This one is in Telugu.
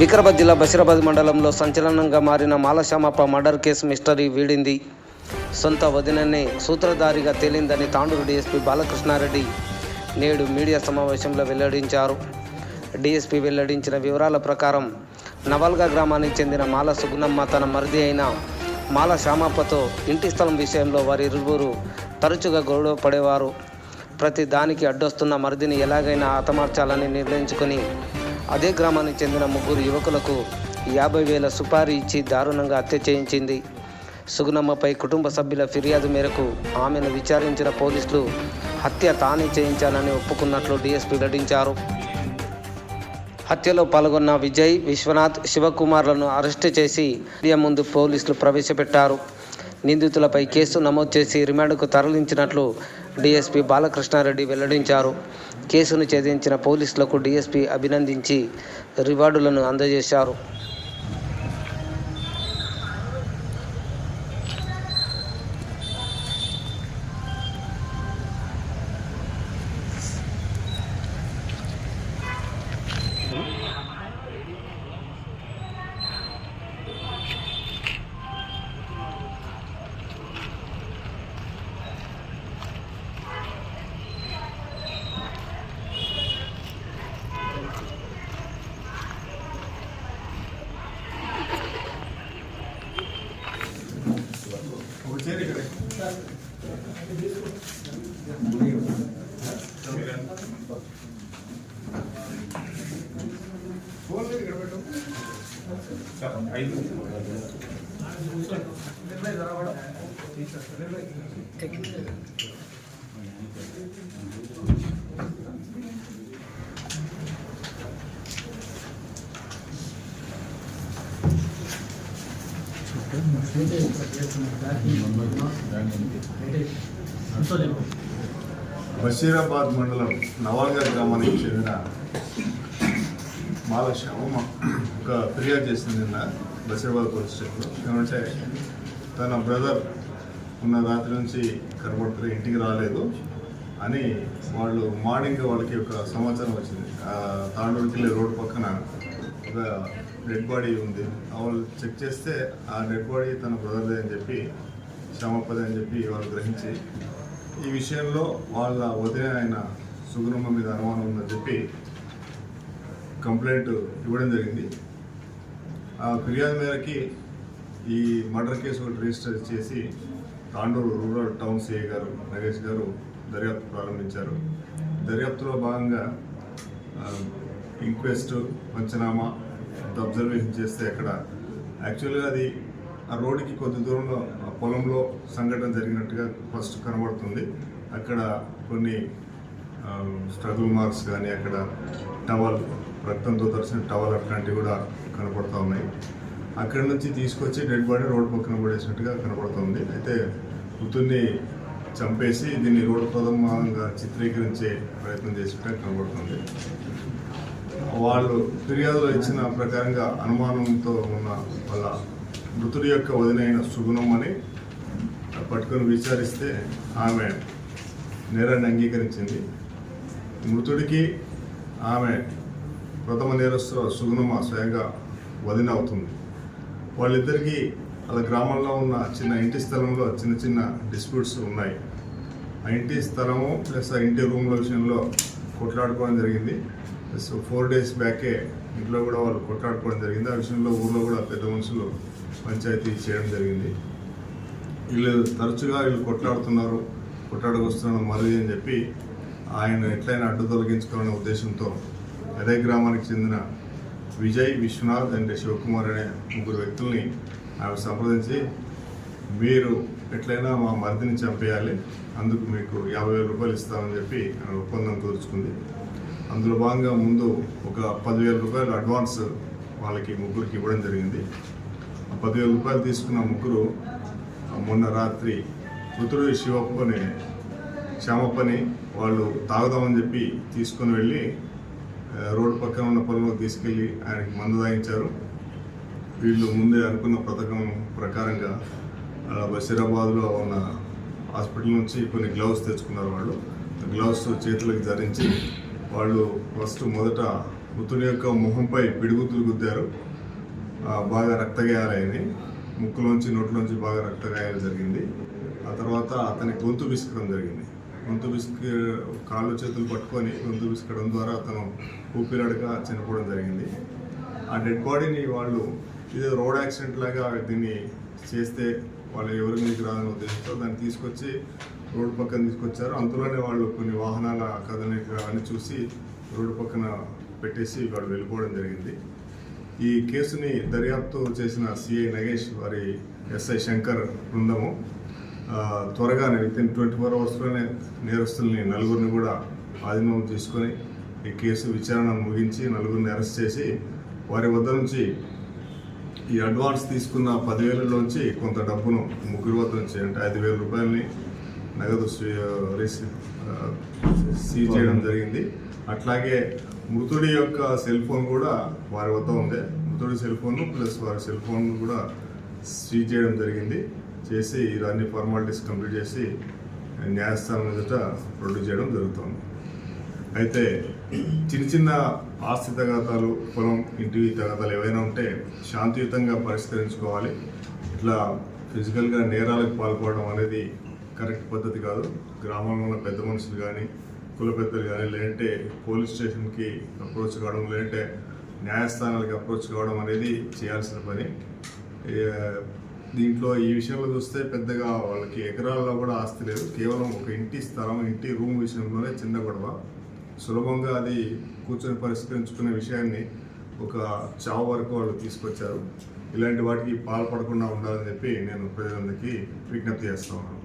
వికారాబాద్ జిల్లా బషీరాబాద్ మండలంలో సంచలనంగా మారిన మాలశ్యామప్ప మర్డర్ కేసు మిస్టరీ వీడింది. సొంత వదిననే సూత్రధారిగా తేలిందని తాండూరు డీఎస్పీ బాలకృష్ణారెడ్డి నేడు మీడియా సమావేశంలో వెల్లడించారు. డీఎస్పీ వెల్లడించిన వివరాల ప్రకారం నవల్గా గ్రామానికి చెందిన మాల సుగుణమ్మ తన మరిది అయిన మాల శ్యామప్పతో ఇంటి స్థలం విషయంలో వారి ఇరువురు తరచుగా గొడవ పడేవారు ప్రతి దానికి అడ్డొస్తున్న మరిదిని ఎలాగైనా హతమార్చాలని నిర్ణయించుకొని అదే గ్రామానికి చెందిన ముగ్గురు యువకులకు యాభై వేల సుపారీ ఇచ్చి దారుణంగా హత్య చేయించింది. సుగుణమ్మపై కుటుంబ సభ్యుల ఫిర్యాదు మేరకు ఆమెను విచారించిన పోలీసులు హత్య తానే చేయించానని ఒప్పుకున్నట్లు డీఎస్పీ వెల్లడించారు. హత్యలో పాల్గొన్న విజయ్ విశ్వనాథ్ శివకుమార్లను అరెస్టు చేసి మీడియా ముందు పోలీసులు ప్రవేశపెట్టారు. నిందితులపై కేసు నమోదు చేసి రిమాండ్కు తరలించినట్లు డీఎస్పీ బాలకృష్ణారెడ్డి వెల్లడించారు. కేసును ఛేదించిన పోలీసులకు డీఎస్పీ అభినందించి రివార్డులను అందజేశారు. చెప్పండి ఐదు. బషీరాబాద్ మండలం నవాల్గా గ్రామానికి చెందిన మాల శ్యామమ్మ ఒక ఫిర్యాదు చేసింది నిన్న బసీరాబాద్ పోలీస్ స్టేషన్లో ఏమంటే తన బ్రదర్ ఉన్న రాత్రి నుంచి కనబడుతున్న ఇంటికి రాలేదు అని వాళ్ళు మార్నింగ్ వాళ్ళకి ఒక సమాచారం వచ్చింది ఆ తాండూరుకి రోడ్డు రోడ్ పక్కన ఒక డెడ్ బాడీ ఉంది వాళ్ళు చెక్ చేస్తే ఆ డెడ్ బాడీ తన బ్రదర్దే అని చెప్పి శ్యామప్పదే అని చెప్పి వాళ్ళు గ్రహించి ఈ విషయంలో వాళ్ళ వదిన ఆయన సుగుణమ్మ మీద అనుమానం ఉందని చెప్పి కంప్లైంట్ ఇవ్వడం జరిగింది. ఆ ఫిర్యాదు మేరకి ఈ మర్డర్ కేసు ఒకటి రిజిస్టర్ చేసి తాండూరు రూరల్ టౌన్ సిఐ గారు నగేష్ గారు దర్యాప్తు ప్రారంభించారు. దర్యాప్తులో భాగంగా ఇంక్వెస్ట్ పంచనామా అంత అబ్జర్వేషన్ చేస్తే అక్కడ యాక్చువల్గా అది ఆ రోడ్డుకి కొద్ది దూరంలో ఆ పొలంలో సంఘటన జరిగినట్టుగా ఫస్ట్ కనబడుతుంది. అక్కడ కొన్ని స్ట్రగుల్ మార్క్స్ కానీ అక్కడ టవల్ రక్తంతో తరిసిన టవల్ అట్లాంటివి కూడా కనపడుతూ ఉన్నాయి. అక్కడి నుంచి తీసుకొచ్చి డెడ్ బాడీ రోడ్డు పక్కన పడేసినట్టుగా కనపడుతుంది అయితే మృతుడిని చంపేసి దీన్ని రోడ్డు ప్రథమంగా చిత్రీకరించే ప్రయత్నం చేసినట్టుగా కనబడుతుంది వాళ్ళు ఫిర్యాదులో ఇచ్చిన ప్రకారంగా అనుమానంతో ఉన్న వాళ్ళ మృతుడి యొక్క వదినైన అని పట్టుకొని విచారిస్తే ఆమె నేరాన్ని అంగీకరించింది. మృతుడికి ఆమె ప్రథమ నేరస్తు సుగుణమ్మ స్వయంగా వదిన అవుతుంది. వాళ్ళిద్దరికీ వాళ్ళ గ్రామంలో ఉన్న చిన్న ఇంటి స్థలంలో చిన్న చిన్న డిస్ప్యూట్స్ ఉన్నాయి. ఆ ఇంటి స్థలము ప్లస్ ఆ ఇంటి రూమ్ల విషయంలో కొట్లాడుకోవడం జరిగింది. ప్లస్ ఫోర్ డేస్ బ్యాకే ఇంట్లో కూడా వాళ్ళు కొట్లాడుకోవడం జరిగింది. ఆ విషయంలో ఊళ్ళో కూడా పెద్ద మనుషులు పంచాయతీ చేయడం జరిగింది. వీళ్ళు తరచుగా వీళ్ళు కొట్లాడుతున్నారు కొట్లాడకొస్తున్నారు మరిది అని చెప్పి ఆయన ఎట్లయినా అడ్డు తొలగించుకోవాలనే ఉద్దేశంతో అదే గ్రామానికి చెందిన విజయ్ విశ్వనాథ్ అండ్ శివకుమార్ అనే ముగ్గురు వ్యక్తుల్ని ఆమె సంప్రదించి మీరు ఎట్లయినా మా మరిదిని చంపేయాలి. అందుకు మీకు యాభై వేల రూపాయలు ఇస్తామని చెప్పి ఆమె ఒప్పందం కుదుర్చుకుంది అందులో భాగంగా ముందు ఒక పదివేల రూపాయలు అడ్వాన్స్ వాళ్ళకి ముగ్గురికి ఇవ్వడం జరిగింది. ఆ పదివేల రూపాయలు తీసుకున్న ముగ్గురు మొన్న రాత్రి మృతుడు శివప్పని క్షమప్పని వాళ్ళు తాగుదామని చెప్పి తీసుకొని వెళ్ళి రోడ్డు పక్కన ఉన్న పొలంలో తీసుకెళ్ళి ఆయనకి మందు తాగించారు. వీళ్ళు ముందే అనుకున్న పథకం ప్రకారంగా బషీరాబాద్లో ఉన్న హాస్పిటల్ నుంచి కొన్ని గ్లౌస్ తెచ్చుకున్నారు వాళ్ళు. గ్లౌస్ చేతులకు ధరించి వాళ్ళు ఫస్ట్ మొదట మృతుడి యొక్క మొహంపై పిడుగుతులు గుద్దారు. బాగా రక్తగాయాలయ్యాయి ముక్కులోంచి నోట్లోంచి బాగా రక్తగాయాలు జరిగింది. ఆ తర్వాత అతని గొంతు విసుకడం జరిగింది. గొంతు విసుకు కాళ్ళు చేతులు పట్టుకొని గొంతు విసుకడం ద్వారా అతను ఊపిరాడక చనిపోవడం జరిగింది. ఆ డెడ్ బాడీని వాళ్ళు ఇది రోడ్ యాక్సిడెంట్ లాగా దీన్ని చేస్తే వాళ్ళు ఎవరి మీదకి రాదని ఉద్దేశంతో దాన్ని తీసుకొచ్చి రోడ్డు పక్కన తీసుకొచ్చారు. అంతలోనే వాళ్ళు కొన్ని వాహనాల కదలిక అని చూసి రోడ్డు పక్కన పెట్టేసి వాళ్ళు వెళ్ళిపోవడం జరిగింది. ఈ కేసుని దర్యాప్తు చేసిన సిఐ నగేష్ వారి ఎస్ఐ శంకర్ బృందము. త్వరగానే విత్ ఇన్ ట్వంటీ ఫోర్ అవర్స్లోనే నేరస్తుల్ని నలుగురిని కూడా ఆధీనం తీసుకొని ఈ కేసు విచారణ ముగించి నలుగురిని అరెస్ట్ చేసి వారి వద్ద నుంచి ఈ అడ్వాన్స్ తీసుకున్న పదివేలలోంచి కొంత డబ్బును ముగ్గురు వద్ద నుంచి అంటే ఐదు వేల రూపాయలని నగదు స్వీ- సీజ్ చేయడం జరిగింది. అట్లాగే మృతుడి యొక్క సెల్ ఫోన్ కూడా వారి వద్ద ఉంది. మృతుడి సెల్ ఫోన్ ప్లస్ వారి సెల్ ఫోన్ కూడా సీజ్ చేయడం జరిగింది. చేసి ఇవన్నీ ఫార్మాలిటీస్ కంప్లీట్ చేసి న్యాయస్థానం ఎదుట ప్రొడ్యూస్ చేయడం జరుగుతుంది. అయితే చిన్న చిన్న ఆస్తి తగాదాలు పొలం ఇంటి తగాదాలు ఏవైనా ఉంటే శాంతియుతంగా పరిష్కరించుకోవాలి. ఇట్లా ఫిజికల్గా నేరాలకు పాల్పడడం అనేది కరెక్ట్ పద్ధతి కాదు. గ్రామంలో ఉన్న పెద్ద మనుషులు కానీ కుల పెద్దలు కానీ లేదంటే పోలీస్ స్టేషన్కి అప్రోచ్ కావడం లేదంటే న్యాయస్థానాలకి అప్రోచ్ కావడం అనేది చేయాల్సిన పని. దీంట్లో ఈ విషయంలో చూస్తే పెద్దగా వాళ్ళకి ఎకరాల్లో కూడా ఆస్తి లేదు. కేవలం ఒక ఇంటి స్థలం ఇంటి రూమ్ విషయంలోనే చిన్న గొడవ. సులభంగా అది కూర్చొని పరిష్కరించుకునే విషయాన్ని ఒక చావు వరకు వాళ్ళు తీసుకొచ్చారు. ఇలాంటి వాటికి పాల్పడకుండా ఉండాలని చెప్పి నేను ప్రజలందరికీ విజ్ఞప్తి చేస్తా ఉన్నాను.